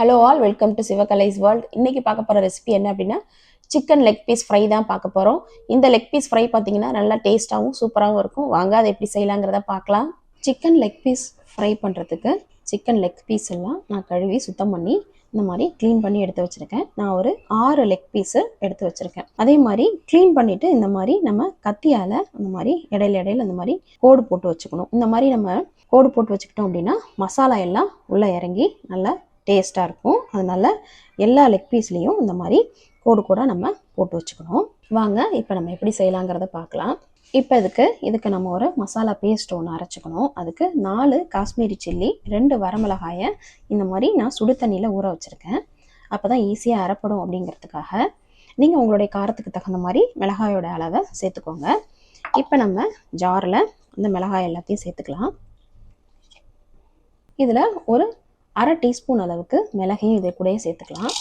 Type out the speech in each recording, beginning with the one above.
Hello all welcome to Sivakalai's world இன்றைக்கி பார்க்க போகிற ரெசிபி என்ன அப்படின்னா சிக்கன் லெக் பீஸ் ஃப்ரை தான் பார்க்க போகிறோம் இந்த லெக் பீஸ் ஃப்ரை பார்த்தீங்கன்னா நல்லா டேஸ்ட்டாகவும் சூப்பராகவும் இருக்கும். வாங்க அதை எப்படி செய்யலாங்கிறத பார்க்கலாம். சிக்கன் லெக் பீஸ் ஃப்ரை பண்ணுறதுக்கு சிக்கன் லெக் பீஸ் எல்லாம் நான் கழுவி சுத்தம் பண்ணி இந்த மாதிரி க்ளீன் பண்ணி எடுத்து வச்சுருக்கேன். நான் ஒரு ஆறு லெக் பீஸு எடுத்து வச்சுருக்கேன். அதே மாதிரி க்ளீன் பண்ணிவிட்டு இந்த மாதிரி நம்ம கத்தியால் அந்த மாதிரி இடையில இடையில இந்த மாதிரி கோடு போட்டு வச்சுக்கணும். இந்த மாதிரி நம்ம கோடு போட்டு வச்சுக்கிட்டோம் அப்படின்னா மசாலா எல்லாம் உள்ளே இறங்கி நல்லா டேஸ்ட்டாக இருக்கும். அதனால எல்லா லெக் பீஸ்லேயும் இந்த மாதிரி கோடு கூட நம்ம போட்டு வச்சுக்கணும். வாங்க இப்போ நம்ம எப்படி செய்யலாங்கிறத பார்க்கலாம் இப்போ இதுக்கு இதுக்கு நம்ம ஒரு மசாலா பேஸ்ட் ஒன்று அரைச்சிக்கணும். அதுக்கு நாலு காஷ்மீரி சில்லி ரெண்டு வரமிளகாயை இந்த மாதிரி நான் சுடு தண்ணியில் ஊற வச்சுருக்கேன். அப்போ தான் ஈஸியாக அரைப்படும் அப்படிங்கிறதுக்காக. நீங்கள் உங்களுடைய காரத்துக்கு தகுந்த மாதிரி மிளகாயோட அளவை சேர்த்துக்கோங்க. இப்போ நம்ம ஜாரில் இந்த மிளகாய் எல்லாத்தையும் சேர்த்துக்கலாம். இதில் ஒரு அரை டீஸ்பூன் அளவுக்கு மிளகையும் இதை கூடயே சேர்த்துக்கலாம்.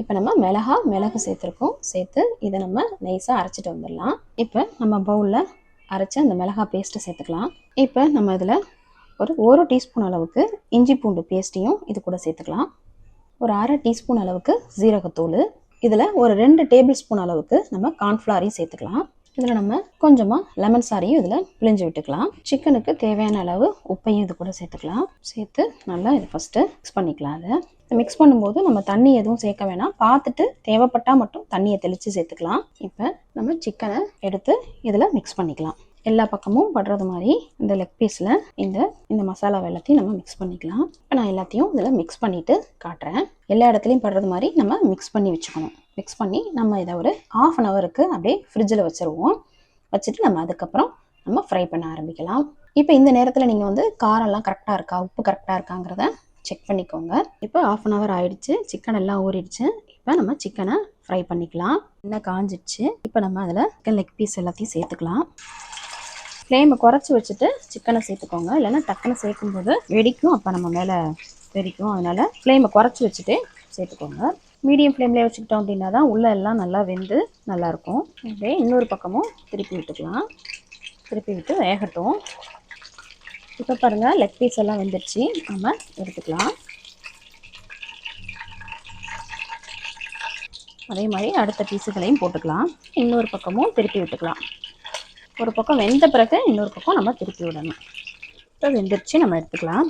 இப்போ நம்ம மிளகா மிளகு சேர்த்துருக்கோம். சேர்த்து இதை நம்ம நைஸாக அரைச்சிட்டு வந்துடலாம். இப்போ நம்ம பவுலில் அரைச்ச அந்த மிளகா பேஸ்ட்டை சேர்த்துக்கலாம். இப்போ நம்ம இதில் ஒரு ஒரு டீஸ்பூன் அளவுக்கு இஞ்சி பூண்டு பேஸ்ட்டையும் இது கூட சேர்த்துக்கலாம். ஒரு அரை டீஸ்பூன் அளவுக்கு ஜீரகத்தூள் இதில் ஒரு ரெண்டு டேபிள் ஸ்பூன் அளவுக்கு நம்ம கார்ன்ஃப்ளாரையும் சேர்த்துக்கலாம். இதில் நம்ம கொஞ்சமாக லெமன் சாரையும் இதில் பிழிஞ்சு விட்டுக்கலாம். சிக்கனுக்கு தேவையான அளவு உப்பையும் இது கூட சேர்த்துக்கலாம். சேர்த்து நல்லா இது ஃபஸ்ட்டு மிக்ஸ் பண்ணிக்கலாம் அதை மிக்ஸ் பண்ணும்போது நம்ம தண்ணி எதுவும் சேர்க்க வேணாம். பார்த்துட்டு தேவைப்பட்டால் மட்டும் தண்ணியை தெளித்து சேர்த்துக்கலாம். இப்போ நம்ம சிக்கனை எடுத்து இதில் மிக்ஸ் பண்ணிக்கலாம். எல்லா பக்கமும் படுறது மாதிரி இந்த லெக் பீஸில் இந்த இந்த மசாலா எல்லாத்தையும் நம்ம மிக்ஸ் பண்ணிக்கலாம். இப்போ நான் எல்லாத்தையும் இதில் மிக்ஸ் பண்ணிவிட்டு காட்டுறேன். எல்லா இடத்துலையும் படுறது மாதிரி நம்ம மிக்ஸ் பண்ணி வச்சுக்கணும். மிக்ஸ் பண்ணி நம்ம இதை ஒரு ஆஃப் அன் ஹவருக்கு அப்படியே ஃப்ரிட்ஜில் வச்சுருவோம். வச்சுட்டு நம்ம அதுக்கப்புறம் நம்ம ஃப்ரை பண்ண ஆரம்பிக்கலாம். இப்போ இந்த நேரத்தில் நீங்கள் வந்து காரம்லாம் கரெக்டாக இருக்கா? உப்பு கரெக்டாக இருக்காங்கிறத செக் பண்ணிக்கோங்க. இப்போ ஆஃப் அன் ஹவர் ஆயிடுச்சு. சிக்கன் எல்லாம் ஊறிடுச்சு. இப்போ நம்ம சிக்கனை ஃப்ரை பண்ணிக்கலாம். இன்னும் காஞ்சிடுச்சு. இப்போ நம்ம அதில் சிக்கன் லெக் பீஸ் எல்லாத்தையும் சேர்த்துக்கலாம். ஃப்ளேமை குறைச்சி வச்சுட்டு சிக்கனை சேர்த்துக்கோங்க. இல்லைன்னா டக்குன்னு சேர்க்கும்போது வெடிக்கும். அப்போ நம்ம மேலே வெடிக்கும். அதனால் ஃப்ளேமை குறைச்சி வச்சுட்டு சேர்த்துக்கோங்க. மீடியம் ஃப்ளேம்லேயே வச்சுக்கிட்டோம் அப்படின்னா தான் உள்ளே எல்லாம் நல்லா வெந்து நல்லாயிருக்கும் அப்படியே இன்னொரு பக்கமும் திருப்பி விட்டுக்கலாம். திருப்பி விட்டு வேகட்டும். இப்போ பாருங்கள் லெக் பீஸ் எல்லாம் வெந்துருச்சு. நம்ம எடுத்துக்கலாம். அதே மாதிரி அடுத்த பீஸுகளையும் போட்டுக்கலாம். இன்னொரு பக்கமும் திருப்பி விட்டுக்கலாம். ஒரு பக்கம் வெந்த பிறகு இன்னொரு பக்கம் நம்ம திருப்பி விடணும். இப்போ வெந்துருச்சு நம்ம எடுத்துக்கலாம்.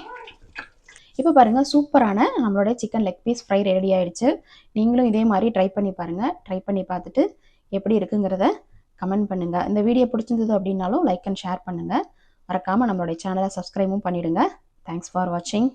இப்போ பாருங்கள் சூப்பரான நம்மளுடைய chicken leg piece fry ready ஆயிடுச்சு. நீங்களும் இதே மாதிரி ட்ரை பண்ணி பாருங்கள் ட்ரை பண்ணி பார்த்துட்டு எப்படி இருக்குங்கிறத கமெண்ட் பண்ணுங்கள் இந்த வீடியோ பிடிச்சிருந்தது அப்படின்னாலும் லைக் அண்ட் ஷேர் பண்ணுங்கள் மறக்காமல் நம்மளுடைய சேனலை சப்ஸ்கிரைபும் பண்ணிவிடுங்க தேங்க்ஸ் ஃபார் வாட்சிங்